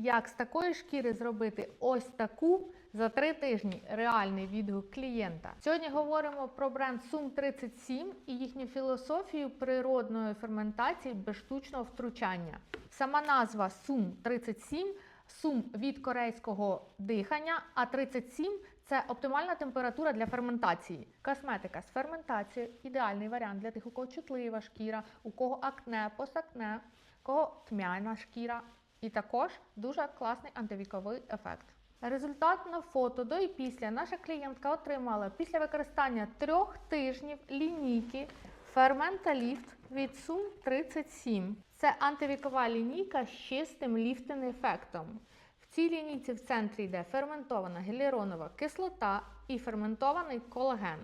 як з такої шкіри зробити ось таку за три тижні. Реальний відгук клієнта. Сьогодні говоримо про бренд Sum 37 і їхню філософію природної ферментації без штучного втручання. Сама назва Sum 37 Сум від корейського дихання, а 37 це оптимальна температура для ферментації. Косметика з ферментацією ідеальний варіант для тих, у кого чутлива шкіра, у кого акне, постакне, у кого тьмяна шкіра. І також дуже класний антивіковий ефект. Результат на фото до і після наша клієнтка отримала після використання трьох тижнів лінійки Fermenta Lift від Sum 37. Це антивікова лінійка з чистим ліфтинг ефектом. В цій лінійці в центрі йде ферментована гіалуронова кислота і ферментований колаген.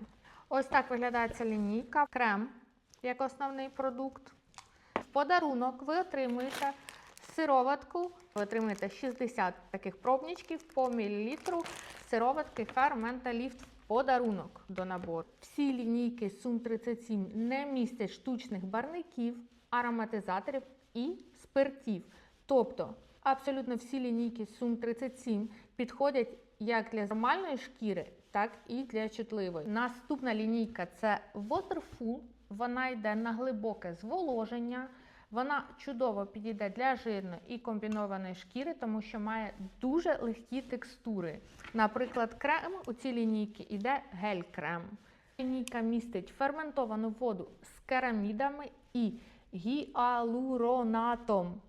Ось так виглядає ця лінійка. Крем як основний продукт. В подарунок ви отримуєте сироватку. Ви отримуєте 60 таких пробничків по мілілітру сироватки Lift в подарунок до набору. Всі лінійки Sum 37 не містять штучних барників, ароматизаторів і спиртів. Тобто абсолютно всі лінійки Sum 37 підходять як для нормальної шкіри, так і для чутливої. Наступна лінійка це Waterful. Вона йде на глибоке зволоження. Вона чудово підійде для жирної і комбінованої шкіри, тому що має дуже легкі текстури. Наприклад, крем у цій лінійці йде гель-крем. Лінійка містить ферментовану воду з керамідами і гіалуронатом,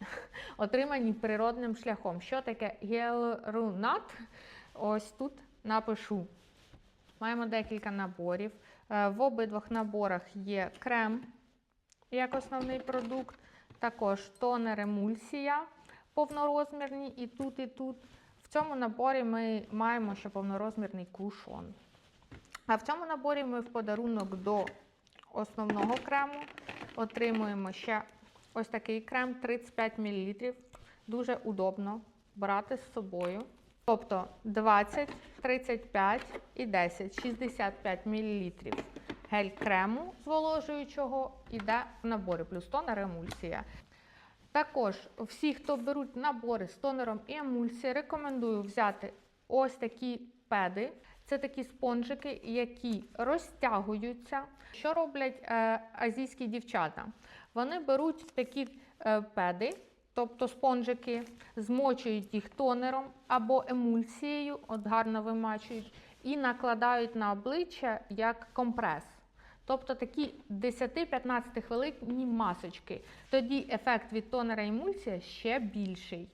отримані природним шляхом. Що таке гіалуронат? Ось тут напишу. Маємо декілька наборів. Е, В обидвох наборах є крем як основний продукт, також тонер емульсія повнорозмірні і тут, і тут. В цьому наборі ми маємо ще повнорозмірний кушон. А в цьому наборі ми в подарунок до основного крему отримуємо ще ось такий крем 35 мл. Дуже удобно брати з собою. Тобто 20, 35 і 10, 65 мл гель крему зволожуючого іде в наборі, плюс тонер емульсія. Також всі, хто беруть набори з тонером і емульсією, рекомендую взяти ось такі педи. Це такі спонжики, які розтягуються. Що роблять е, азійські дівчата? Вони беруть такі е, педи, тобто спонжики, змочують їх тонером або емульсією, от гарно вимачують, і накладають на обличчя як компрес. Тобто такі 10-15 хвилинні масочки. Тоді ефект від тонера емульсія ще більший.